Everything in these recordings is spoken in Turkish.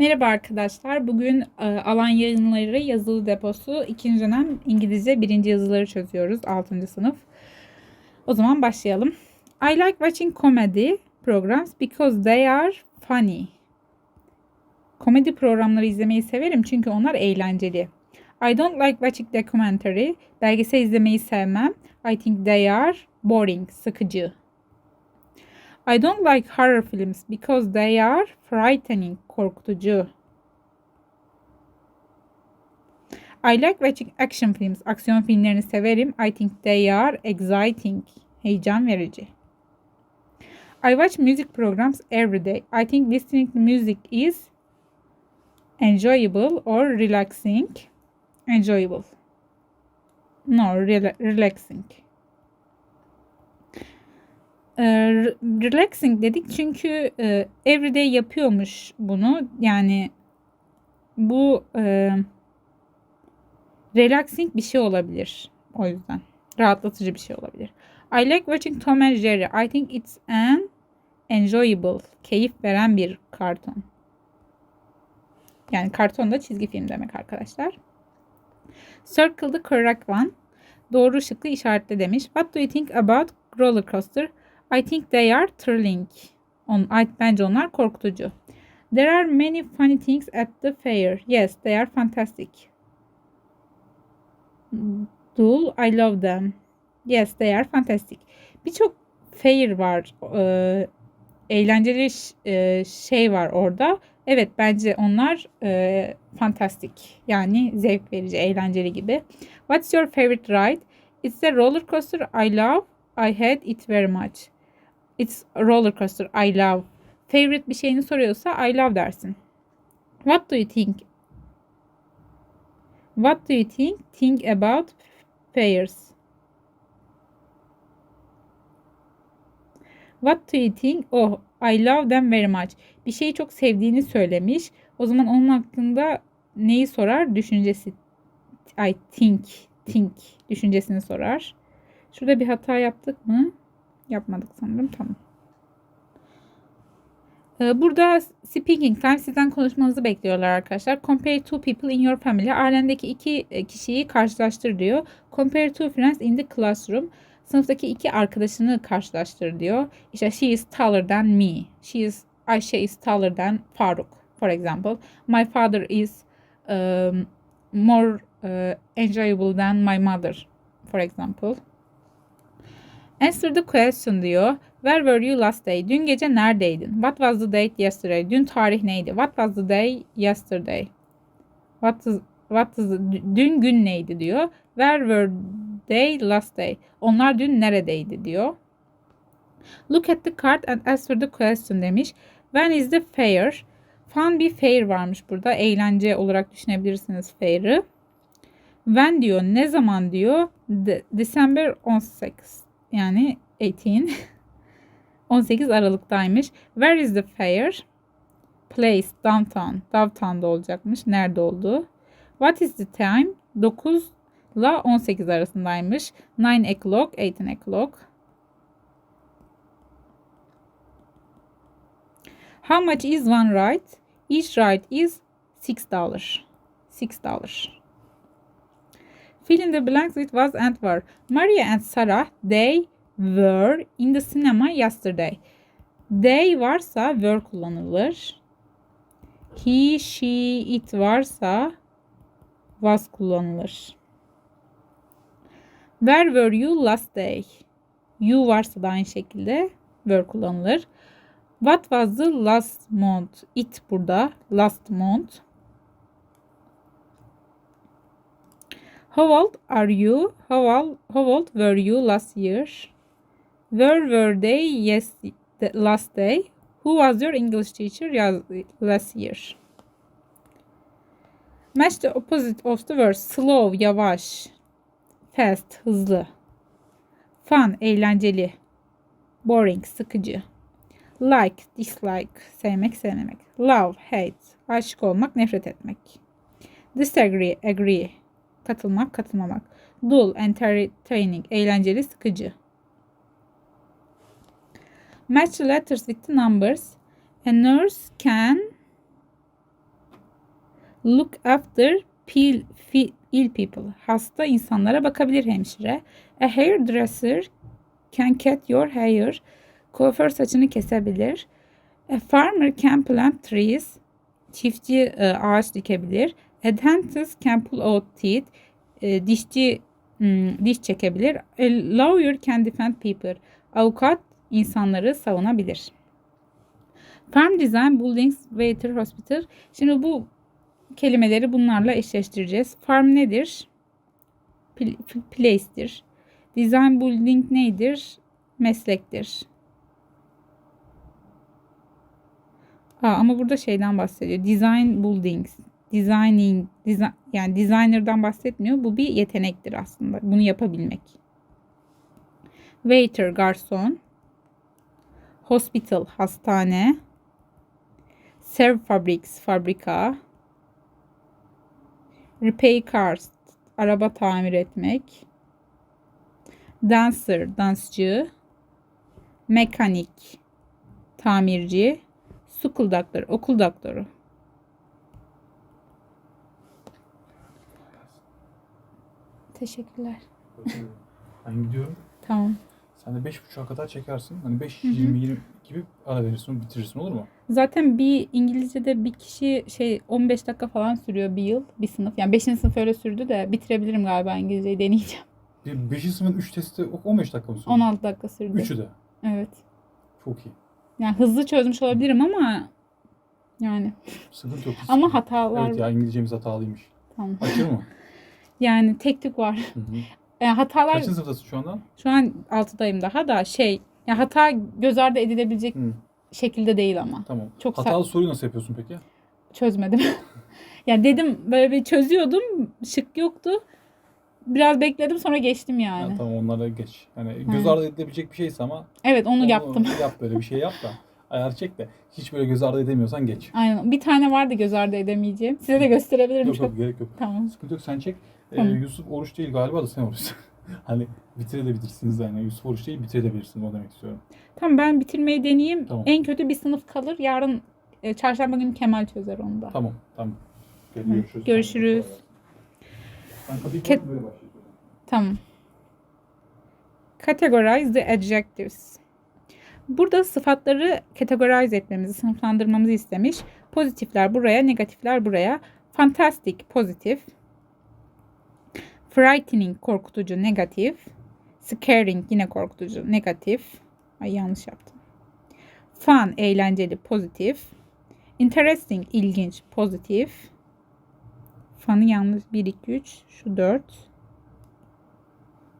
Merhaba arkadaşlar. Bugün e, alan yayınları yazılı deposu 2. dönem İngilizce 1. yazıları çözüyoruz 6. sınıf. O zaman başlayalım. I like watching comedy programs because they are funny. Komedi programları izlemeyi severim çünkü onlar eğlenceli. I don't like watching documentary. Belgesel izlemeyi sevmem. I think they are boring, sıkıcı. I don't like horror films because they are frightening, korkutucu. I like watching action films. Aksiyon filmlerini severim. I think they are exciting, heyecan verici. I watch music programs every day. I think listening to music is enjoyable or relaxing. Enjoyable. No, rela- relaxing. Ee, re- relaxing dedik çünkü e, everyday yapıyormuş bunu. Yani bu e, relaxing bir şey olabilir. O yüzden rahatlatıcı bir şey olabilir. I like watching Tom and Jerry. I think it's an enjoyable, keyif veren bir karton. Yani karton da çizgi film demek arkadaşlar. Circle the correct one. Doğru şıkkı işaretle demiş. What do you think about roller coaster? I think they are thrilling. On, I- bence onlar korkutucu. There are many funny things at the fair. Yes, they are fantastic. Duel, I love them. Yes, they are fantastic. Birçok fair var. Ee, eğlenceli e, şey var orada. Evet bence onlar e, fantastik. Yani zevk verici, eğlenceli gibi. What's your favorite ride? It's a roller coaster I love. I had it very much. It's a roller coaster I love. Favorite bir şeyini soruyorsa I love dersin. What do you think? What do you think? Think about fairs. What do you think? Oh, I love them very much. Bir şeyi çok sevdiğini söylemiş. O zaman onun hakkında neyi sorar? Düşüncesi. I think. Think. Düşüncesini sorar. Şurada bir hata yaptık mı? Yapmadık sanırım. Tamam. Ee, Burada speaking time sizden konuşmanızı bekliyorlar arkadaşlar. Compare two people in your family. Ailendeki iki e, kişiyi karşılaştır diyor. Compare two friends in the classroom. Sınıftaki iki arkadaşını karşılaştır diyor. İşte she is taller than me. She is Ayşe is taller than Faruk. For example. My father is um, more uh, enjoyable than my mother. For example. Answer the question diyor. Where were you last day? Dün gece neredeydin? What was the date yesterday? Dün tarih neydi? What was the day yesterday? What is, what is the, dün gün neydi diyor. Where were they last day? Onlar dün neredeydi diyor. Look at the card and answer the question demiş. When is the fair? Fun bir fair varmış burada. Eğlence olarak düşünebilirsiniz fair'ı. When diyor. Ne zaman diyor? De- December 18. Yani 18. 18 Aralık'taymış. Where is the fair? Place, downtown. Downtown'da olacakmış. Nerede olduğu. What is the time? 9 ile 18 arasındaymış. 9 o'clock, 18 o'clock. How much is one ride? Each ride is $6. $6. Fill in the blanks with was and were. Maria and Sarah, they were in the cinema yesterday. They varsa were kullanılır. He, she, it varsa was kullanılır. Where were you last day? You varsa da aynı şekilde were kullanılır. What was the last month? It burada last month. How old are you? How old, how old were you last year? Where were they yes the last day? Who was your English teacher last year? Match the opposite of the words. Slow, yavaş. Fast, hızlı. Fun, eğlenceli. Boring, sıkıcı. Like, dislike, sevmek, sevmemek. Love, hate, aşık olmak, nefret etmek. Disagree, agree, katılmak, katılmamak. Dull, entertaining, eğlenceli, sıkıcı. Match the letters with the numbers. A nurse can Look after fi- ill people. Hasta insanlara bakabilir hemşire. A hairdresser can cut your hair. Kuaför saçını kesebilir. A farmer can plant trees. Çiftçi e, ağaç dikebilir. A dentist can pull out teeth. E, dişçi hmm, diş çekebilir. A lawyer can defend people. Avukat insanları savunabilir. Farm design, buildings, waiter, hospital. Şimdi bu kelimeleri bunlarla eşleştireceğiz. Farm nedir? Pl- pl- place'tir. Design building nedir? Meslektir. Aa, ama burada şeyden bahsediyor. Design buildings. Designing. Design, yani designer'dan bahsetmiyor. Bu bir yetenektir aslında. Bunu yapabilmek. Waiter, garson. Hospital, hastane. Serve fabrics, fabrika. Repair cars, araba tamir etmek. Dancer, dansçı. Mekanik, tamirci. School doctor, okul doktoru. Teşekkürler. Ben gidiyorum. Tamam. Sen de 5.30'a kadar çekersin. Hani 5 20 20 gibi ara verirsin, bitirirsin olur mu? Zaten bir İngilizce'de bir kişi şey 15 dakika falan sürüyor bir yıl, bir sınıf. Yani 5. sınıf öyle sürdü de bitirebilirim galiba İngilizceyi deneyeceğim. Bir 5. sınıfın 3 testi 15 dakika mı sürdü? 16 dakika sürdü. Üçü de. Evet. Çok iyi. Yani hızlı çözmüş olabilirim ama yani Sıkıntı yok. ama hatalar Evet ya İngilizcemiz hatalıymış. tamam. Açır mı? Yani tek tük var. Hı hı. Yani hatalar Kaçıncı sınıftasın şu anda? şu an 6'dayım daha da şey ya hata göz ardı edilebilecek Hı, şekilde değil ama. tamam. Çok Hatalı soruyu nasıl yapıyorsun peki? Çözmedim. yani dedim böyle bir çözüyordum. Şık yoktu. Biraz bekledim sonra geçtim yani. Ha, tamam onlara geç. Yani göz ardı edilebilecek bir şeyse ama Evet onu yaptım. Yap böyle bir şey yap da. Ayar çek de. Hiç böyle göz ardı edemiyorsan geç. Aynen. Bir tane vardı göz ardı edemeyeceğim. Size de gösterebilirim. Yok çok. yok gerek yok. Tamam. Sıkıntı yok sen çek. Tamam. Yusuf oruç değil galiba da sen oruçsun. hani bitirebilirsiniz yani. Yusuf oruç değil bitirebilirsiniz o demek istiyorum. Tamam ben bitirmeyi deneyeyim. Tamam. En kötü bir sınıf kalır. Yarın e, çarşamba günü Kemal çözer onu da. Tamam tamam. Hı, görüşürüz. görüşürüz. Ket-. Tamam. Categorize the adjectives. Burada sıfatları categorize etmemizi, sınıflandırmamızı istemiş. Pozitifler buraya, negatifler buraya. Fantastic pozitif. Frightening korkutucu negatif. Scaring yine korkutucu negatif. Ay yanlış yaptım. Fun eğlenceli pozitif. Interesting ilginç pozitif. Fun'ı yanlış 1 2 3 şu 4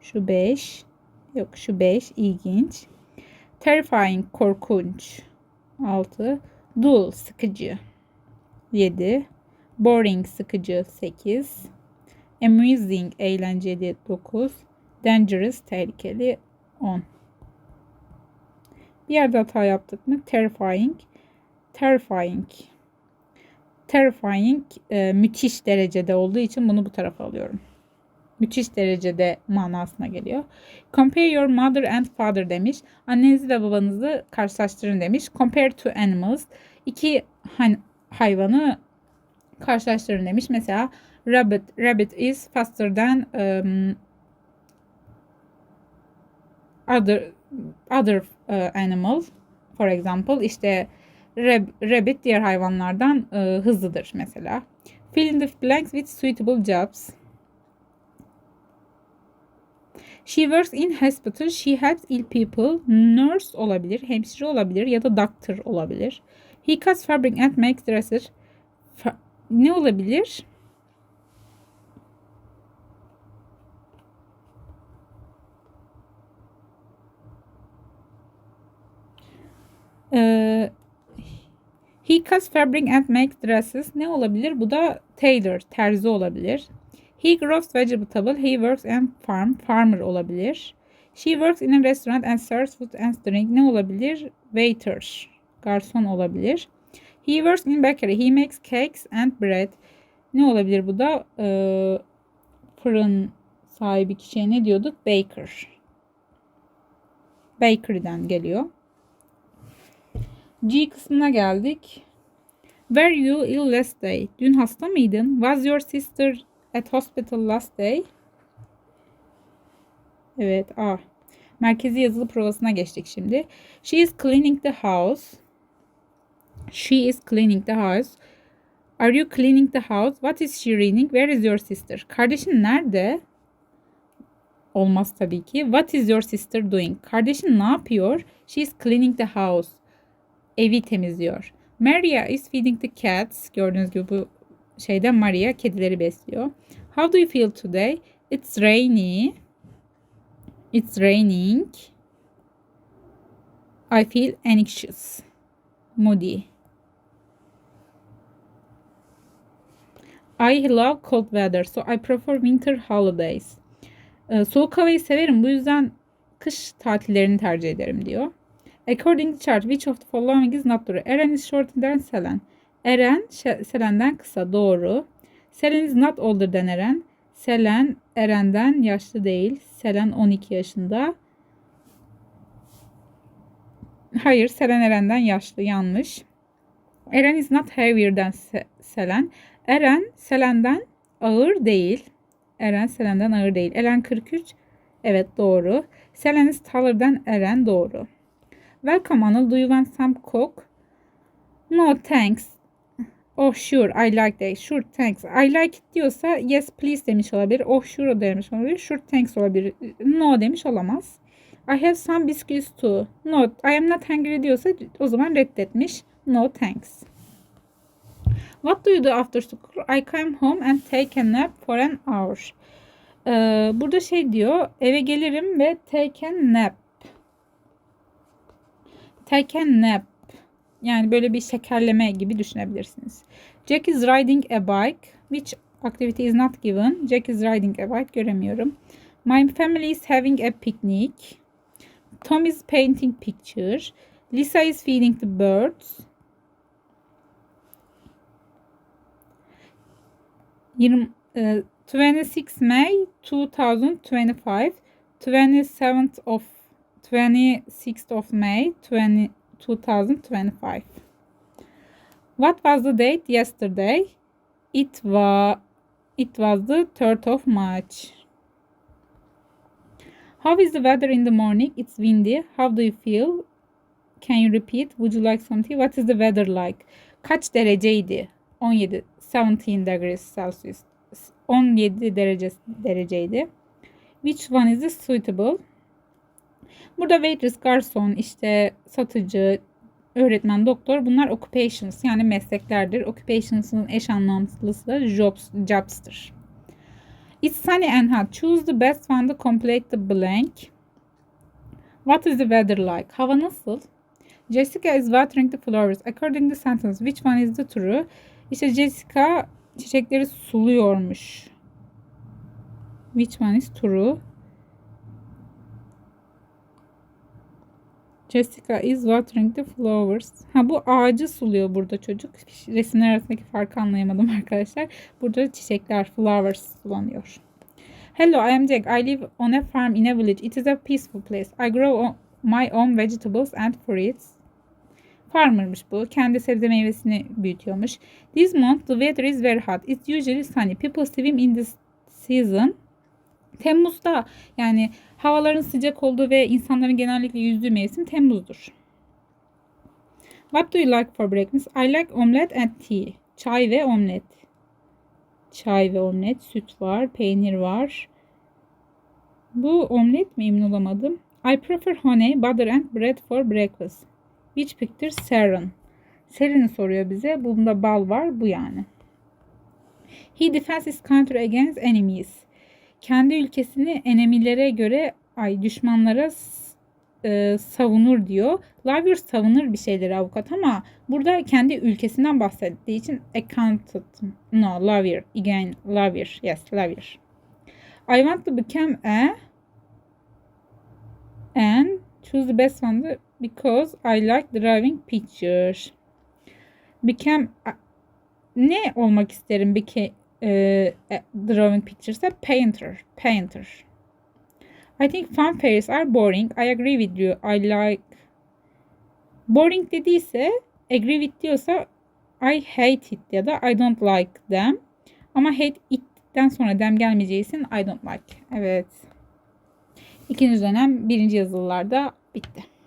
şu 5. Yok şu 5 ilginç. Terrifying korkunç. 6. Dull sıkıcı. 7. Boring sıkıcı 8. Amusing eğlenceli 9. Dangerous tehlikeli 10. Bir yerde hata yaptık mı? Terrifying. Terrifying. Terrifying e, müthiş derecede olduğu için bunu bu tarafa alıyorum müthiş derecede manasına geliyor. Compare your mother and father demiş. Annenizi ve babanızı karşılaştırın demiş. Compare to animals. İki han- hayvanı karşılaştırın demiş. Mesela rabbit, rabbit is faster than um, other other uh, animal. For example, işte rab- rabbit diğer hayvanlardan uh, hızlıdır mesela. Fill in the blanks with suitable jobs. She works in hospital. She helps ill people. Nurse olabilir, hemşire olabilir ya da doctor olabilir. He cuts fabric and makes dresses. Fa- ne olabilir? Ee, he cuts fabric and makes dresses. Ne olabilir? Bu da tailor, terzi olabilir. He grows vegetable. He works in farm. Farmer olabilir. She works in a restaurant and serves food and drink. Ne olabilir? Waiter. Garson olabilir. He works in bakery. He makes cakes and bread. Ne olabilir bu da? Ee, fırın sahibi kişiye ne diyorduk? Baker. Bakery'den geliyor. G kısmına geldik. Were you ill last day? Dün hasta mıydın? Was your sister at hospital last day? Evet. A. Merkezi yazılı provasına geçtik şimdi. She is cleaning the house. She is cleaning the house. Are you cleaning the house? What is she reading? Where is your sister? Kardeşin nerede? Olmaz tabii ki. What is your sister doing? Kardeşin ne yapıyor? She is cleaning the house. Evi temizliyor. Maria is feeding the cats. Gördüğünüz gibi bu şeyde Maria kedileri besliyor. How do you feel today? It's rainy. It's raining. I feel anxious. Moody. I love cold weather, so I prefer winter holidays. Ee, soğuk havayı severim, bu yüzden kış tatillerini tercih ederim diyor. According to chart, which of the following is not true? Eren is shorter than Selen. Eren, Selen'den kısa, doğru. Selen is not older than Eren. Selen, Eren'den yaşlı değil. Selen 12 yaşında. Hayır, Selen Eren'den yaşlı, yanlış. Eren is not heavier than Se- Selen. Eren Selen'den ağır değil. Eren Selen'den ağır değil. Eren 43. Evet doğru. Selen is taller than Eren doğru. Welcome Anıl. Do you want some coke? No thanks. Oh sure I like that. Sure thanks. I like it diyorsa yes please demiş olabilir. Oh sure demiş olabilir. Sure thanks olabilir. No demiş olamaz. I have some biscuits too. No I am not hungry diyorsa o zaman reddetmiş. No thanks. What do you do after school? I come home and take a nap for an hour. Ee, burada şey diyor. Eve gelirim ve take a nap. Take. Yani böyle bir şekerleme gibi düşünebilirsiniz. Jack is riding a bike. Which activity is not given? Jack is riding a bike. Göremiyorum. My family is having a picnic. Tom is painting picture. Lisa is feeding the birds. 20, e, 26 May 2025 27th of 26th of May 20, 2025 What was the date yesterday? It was it was the 3rd of March. How is the weather in the morning? It's windy. How do you feel? Can you repeat? Would you like something? What is the weather like? Kaç dereceydi? 17. 17 degrees Celsius. 17 derece dereceydi. Which one is suitable? Burada waitress, garson, işte satıcı, öğretmen, doktor bunlar occupations yani mesleklerdir. Occupations'ın eş anlamlısı da jobs, jobs'tır. It's sunny and hot. Choose the best one to complete the blank. What is the weather like? Hava nasıl? Jessica is watering the flowers. According to the sentence, which one is the true? İşte Jessica çiçekleri suluyormuş. Which one is true? Jessica is watering the flowers. Ha bu ağacı suluyor burada çocuk. Resimler arasındaki farkı anlayamadım arkadaşlar. Burada çiçekler, flowers sulanıyor. Hello, I am Jack. I live on a farm in a village. It is a peaceful place. I grow my own vegetables and fruits. Farmermış bu. Kendi sebze meyvesini büyütüyormuş. This month the weather is very hot. It's usually sunny. People swim in this season. Temmuz'da yani havaların sıcak olduğu ve insanların genellikle yüzdüğü mevsim Temmuz'dur. What do you like for breakfast? I like omelette and tea. Çay ve omlet. Çay ve omlet, süt var, peynir var. Bu omlet mi emin olamadım. I prefer honey, butter and bread for breakfast. Which picture? Seren. Seren'i soruyor bize. Bunda bal var. Bu yani. He defends his country against enemies. Kendi ülkesini enemilere göre ay düşmanlara e, savunur diyor. Lawyer savunur bir şeyleri avukat ama burada kendi ülkesinden bahsettiği için accountant. No, lawyer. Again, lawyer. Yes, lawyer. I want to become a and choose the best one because I like driving pictures. Become ne olmak isterim beke, e, e, drawing pictures'ta painter, painter. I think fun are boring. I agree with you. I like boring dediyse agree with diyorsa I hate it ya da I don't like them. Ama hate it'ten sonra them gelmeyeceği I don't like. Evet. İkinci dönem birinci yazılılarda bitti.